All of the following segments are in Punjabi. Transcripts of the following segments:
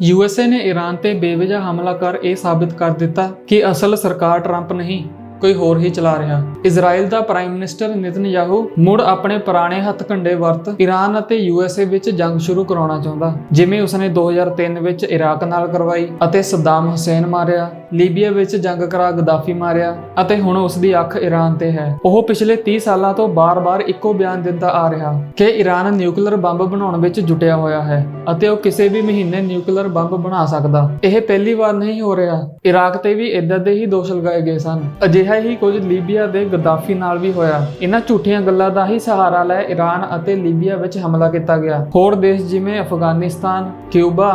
ਯੂਐਸਏ ਨੇ ਈਰਾਨ ਤੇ ਬੇਵਜ੍ਹਾ ਹਮਲਾ ਕਰ ਇਹ ਸਾਬਿਤ ਕਰ ਦਿੱਤਾ ਕਿ ਅਸਲ ਸਰਕਾਰ ਟਰੰਪ ਨਹੀਂ। ਕੋਈ ਹੋਰ ਹੀ ਚਲਾ ਰਿਹਾ। ਇਜ਼ਰਾਈਲ ਦਾ ਪ੍ਰਾਈਮ ਮਿਨਿਸਟਰ ਨਿਤਨਯਾਹੂ ਮੁੜ ਆਪਣੇ ਪੁਰਾਣੇ ਹੱਥਕੰਡੇ ਵਰਤ ਈਰਾਨ ਅਤੇ ਯੂਐਸਏ ਵਿੱਚ ਜੰਗ ਸ਼ੁਰੂ ਕਰਾਉਣਾ ਚਾਹੁੰਦਾ। ਜਿਵੇਂ ਉਸਨੇ 2003 ਵਿੱਚ ਇਰਾਕ ਨਾਲ ਕਰਵਾਈ ਅਤੇ ਸਦਾਮ ਹੁਸੈਨ ਮਾਰਿਆ, ਲੀਬੀਆ ਵਿੱਚ ਜੰਗ ਕਰਾ ਗਦਾਫੀ ਮਾਰਿਆ ਅਤੇ ਹੁਣ ਉਸ ਦੀ ਅੱਖ ਈਰਾਨ ਤੇ ਹੈ। ਉਹ ਪਿਛਲੇ 30 ਸਾਲਾਂ ਤੋਂ ਬਾਰ-ਬਾਰ ਇੱਕੋ ਬਿਆਨ ਦਿੰਦਾ ਆ ਰਿਹਾ ਕਿ ਈਰਾਨ ਨਿਊਕਲੀਅਰ ਬੰਬ ਬਣਾਉਣ ਵਿੱਚ ਜੁਟਿਆ ਹੋਇਆ ਹੈ ਅਤੇ ਉਹ ਕਿਸੇ ਵੀ ਮਹੀਨੇ ਨਿਊਕਲੀਅਰ ਬੰਬ ਬਣਾ ਸਕਦਾ। ਇਹ ਪਹਿਲੀ ਵਾਰ ਨਹੀਂ ਹੋ ਰਿਹਾ। ਇਰਾਕ ਤੇ ਵੀ ਇਦਾਂ ਦੇ ਹੀ ਦੋਸ਼ ਲਗਾਏ ਗਏ ਸਨ। ਅਜਿਹਾ ਹੀ ਕੁਝ ਲੀਬੀਆ ਦੇ ਗਦਾਫੀ ਨਾਲ ਵੀ ਹੋਇਆ। ਇਹਨਾਂ ਝੂਠੀਆਂ ਗੱਲਾਂ ਦਾ ਹੀ ਸਹਾਰਾ ਲੈ ਈਰਾਨ ਅਤੇ ਲੀਬੀਆ ਵਿੱਚ ਹਮਲਾ ਕੀਤਾ ਗਿਆ। ਹੋਰ ਦੇਸ਼ ਜਿਵੇਂ ਅਫਗਾਨਿਸਤਾਨ, ਕਿਊਬਾ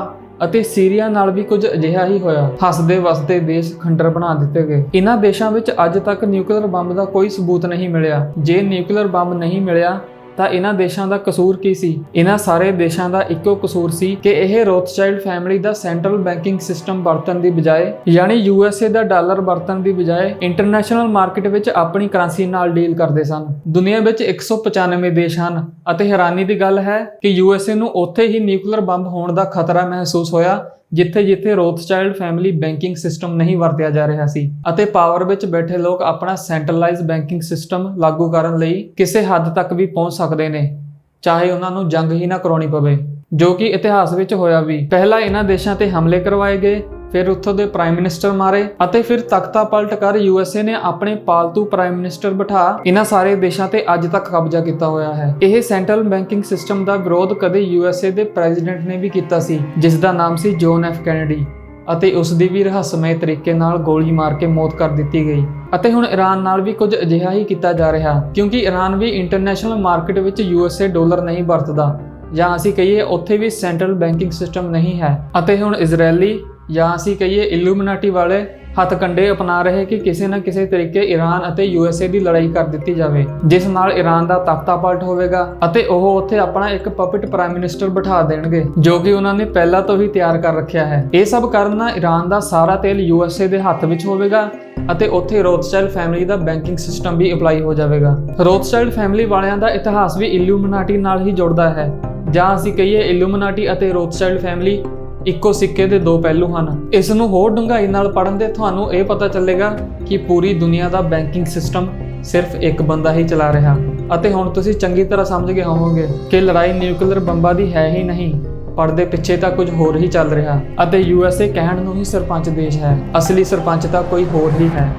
ਅਤੇ ਸੀਰੀਆ ਨਾਲ ਵੀ ਕੁਝ ਅਜਿਹਾ ਹੀ ਹੋਇਆ। ਹੱਸਦੇ ਵਸਦੇ ਦੇਸ਼ ਖੰਡਰ ਬਣਾ ਦਿੱਤੇ ਗਏ। ਇਹਨਾਂ ਦੇਸ਼ਾਂ ਵਿੱਚ ਅੱਜ ਤੱਕ ਨਿਊਕਲੀਅਰ ਬੰਬ ਦਾ ਕੋਈ ਸਬੂਤ ਨਹੀਂ ਮਿਲਿਆ। ਜੇ ਨਿਊਕਲੀਅਰ ਬੰਬ ਨਹੀਂ ਮਿਲਿਆ ਤਾਂ ਇਹਨਾਂ ਦੇਸ਼ਾਂ ਦਾ ਕਸੂਰ ਕੀ ਸੀ? ਇਹਨਾਂ ਸਾਰੇ ਦੇਸ਼ਾਂ ਦਾ ਇੱਕੋ ਕਸੂਰ ਸੀ ਕਿ ਇਹ ਰੋਥਚਾਈਲਡ ਫੈਮਿਲੀ ਦਾ ਸੈਂਟਰਲ ਬੈਂਕਿੰਗ ਸਿਸਟਮ ਵਰਤਣ ਦੀ ਬਜਾਏ, ਯਾਨੀ ਯੂਐਸਏ ਦਾ ਡਾਲਰ ਵਰਤਣ ਦੀ ਬਜਾਏ ਇੰਟਰਨੈਸ਼ਨਲ ਮਾਰਕੀਟ ਵਿੱਚ ਆਪਣੀ ਕਰੰਸੀ ਨਾਲ ਡੀਲ ਕਰਦੇ ਸਨ। ਦੁਨੀਆ ਵਿੱਚ 195 ਦੇਸ਼ ਹਨ ਅਤੇ ਹੈਰਾਨੀ ਦੀ ਗੱਲ ਹੈ ਕਿ ਯੂਐਸਏ ਨੂੰ ਉੱਥੇ ਹੀ ਨਿਊਕਲੀਅਰ ਬੰਬ ਹੋਣ ਦਾ ਖਤਰਾ ਮਹਿਸੂਸ ਹੋਇਆ ਜਿੱਥੇ-ਜਿੱਥੇ ਰੋਥਸ਼ਾਈਲਡ ਫੈਮਿਲੀ ਬੈਂਕਿੰਗ ਸਿਸਟਮ ਨਹੀਂ ਵਰਤਿਆ ਜਾ ਰਿਹਾ ਸੀ ਅਤੇ ਪਾਵਰ ਵਿੱਚ ਬੈਠੇ ਲੋਕ ਆਪਣਾ ਸੈਂਟਰਲਾਈਜ਼ ਬੈਂਕਿੰਗ ਸਿਸਟਮ ਲਾਗੂ ਕਰਨ ਲਈ ਕਿਸੇ ਹੱਦ ਤੱਕ ਵੀ ਪਹੁੰਚ ਸਕਦੇ ਨੇ, ਚਾਹੇ ਉਹਨਾਂ ਨੂੰ ਜੰਗ ਹੀ ਨਾ ਕਰਾਉਣੀ ਪਵੇ। ਜੋ ਕਿ ਇਤਿਹਾਸ ਵਿੱਚ ਹੋਇਆ ਵੀ ਪਹਿਲਾਂ ਇਹਨਾਂ ਦੇਸ਼ਾਂ ਤੇ ਹਮਲੇ ਕਰਵਾਏ ਗਏ ਫਿਰ ਉੱਥੋਂ ਦੇ ਪ੍ਰਾਈਮ ਮਿਨਿਸਟਰ ਮਾਰੇ ਅਤੇ ਫਿਰ ਤਖਤਾ ਪਲਟ ਕਰ ਯੂਐਸਏ ਨੇ ਆਪਣੇ ਪਾਲਤੂ ਪ੍ਰਾਈਮ ਮਿਨਿਸਟਰ ਬਿਠਾ ਇਹਨਾਂ ਸਾਰੇ ਦੇਸ਼ਾਂ ਤੇ ਅੱਜ ਤੱਕ ਕਬਜ਼ਾ ਕੀਤਾ ਹੋਇਆ ਹੈ। ਇਹ ਸੈਂਟਰਲ ਬੈਂਕਿੰਗ ਸਿਸਟਮ ਦਾ ਵਿਰੋਧ ਕਦੇ ਯੂਐਸਏ ਦੇ ਪ੍ਰੈਜ਼ੀਡੈਂਟ ਨੇ ਵੀ ਕੀਤਾ ਸੀ, ਜਿਸ ਦਾ ਨਾਮ ਸੀ ਜੋਨ ਐਫ ਕੈਨੇਡੀ ਅਤੇ ਉਸ ਦੀ ਵੀ ਰਹੱਸਮਈ ਤਰੀਕੇ ਨਾਲ ਗੋਲੀ ਮਾਰ ਕੇ ਮੌਤ ਕਰ ਦਿੱਤੀ ਗਈ। ਅਤੇ ਹੁਣ ਈਰਾਨ ਨਾਲ ਵੀ ਕੁਝ ਅਜਿਹਾ ਹੀ ਕੀਤਾ ਜਾ ਰਿਹਾ, ਕਿਉਂਕਿ ਈਰਾਨ ਵੀ ਇੰਟਰਨੈਸ਼ਨਲ ਮਾਰਕੀਟ ਵਿੱਚ ਯੂਐਸਏ ਡਾਲਰ ਨਹੀਂ ਵਰਤਦਾ, ਜਾਂ ਅਸੀਂ ਕਹੀਏ ਉੱਥੇ ਵੀ ਸੈਂਟਰਲ ਬੈਂਕਿੰਗ ਸਿਸਟਮ ਨਹੀਂ ਹੈ। ਅਤੇ ਹੁਣ ਇਜ਼ਰਾਈਲੀ ਜਾਂ ਅਸੀਂ ਕਹੀਏ ਇਲੂਮਨਾਟੀ ਵਾਲੇ ਹੱਥ ਕੰਡੇ ਅਪਣਾ ਰਹੇ ਕਿ ਕਿਸੇ ਨਾ ਕਿਸੇ ਤਰੀਕੇ ਈਰਾਨ ਅਤੇ ਯੂਐਸਏ ਦੀ ਲੜਾਈ ਕਰ ਦਿੱਤੀ ਜਾਵੇ, ਜਿਸ ਨਾਲ ਈਰਾਨ ਦਾ ਤਖਤਾ ਪਲਟ ਹੋਵੇਗਾ ਅਤੇ ਉਹ ਉੱਥੇ ਆਪਣਾ ਇੱਕ ਪਪਟ ਪ੍ਰਾਈਮ ਮਿਨਿਸਟਰ ਬਿਠਾ ਦੇਣਗੇ, ਜੋ ਕਿ ਉਹਨਾਂ ਨੇ ਪਹਿਲਾਂ ਤੋਂ ਹੀ ਤਿਆਰ ਕਰ ਰੱਖਿਆ ਹੈ। ਇਹ ਸਭ ਕਰਨ ਨਾਲ ਈਰਾਨ ਦਾ ਸਾਰਾ ਤੇਲ ਯੂਐਸਏ ਦੇ ਹੱਥ ਵਿੱਚ ਹੋਵੇਗਾ ਅਤੇ ਉੱਥੇ ਰੋਥਸ਼ਾਈਲਡ ਫੈਮਿਲੀ ਦਾ ਬੈਂਕਿੰਗ ਸਿਸਟਮ ਵੀ ਅਪਲਾਈ ਹੋ ਜਾਵੇਗਾ। ਰੋਥਸ਼ਾਈਲਡ ਫੈਮਿਲੀ ਵਾਲਿਆਂ ਦਾ ਇਤਿਹਾਸ ਵੀ ਇਲੂਮਨਾਟੀ ਨਾਲ ਹੀ ਜੁੜਦਾ ਹੈ। ਜਾਂ ਅਸੀਂ ਕਹੀਏ ਇਲੂਮਨਾਟੀ ਅਤੇ ਰੋਥਸ਼ਾਈਲਡ ਫੈਮਿਲੀ ਇੱਕੋ ਸਿੱਕੇ ਦੇ ਦੋ ਪਹਿਲੂ ਹਨ। ਇਸ ਨੂੰ ਹੋਰ ਡੂੰਘਾਈ ਨਾਲ ਪੜਨ ਦੇ ਤੁਹਾਨੂੰ ਇਹ ਪਤਾ ਚੱਲੇਗਾ ਕਿ ਪੂਰੀ ਦੁਨੀਆ ਦਾ ਬੈਂਕਿੰਗ ਸਿਸਟਮ ਸਿਰਫ ਇੱਕ ਬੰਦਾ ਹੀ ਚਲਾ ਰਿਹਾ। ਅਤੇ ਹੁਣ ਤੁਸੀਂ ਚੰਗੀ ਤਰ੍ਹਾਂ ਸਮਝ ਗਏ ਹੋਵੋਗੇ ਕਿ ਲੜਾਈ ਨਿਊਕਲੀਅਰ ਬੰਬਾਂ ਦੀ ਹੈ ਹੀ ਨਹੀਂ। ਪਰਦੇ ਪਿੱਛੇ ਤਾਂ ਕੁਝ ਹੋਰ ਹੀ ਚੱਲ ਰਿਹਾ। ਅਤੇ ਯੂਐਸਏ ਕਹਿਣ ਨੂੰ ਹੀ ਸਰਪੰਚ ਦੇਸ਼ ਹੈ। ਅਸਲੀ ਸਰਪੰਚ ਤਾਂ ਕੋਈ ਹੋਰ ਹੀ ਹੈ।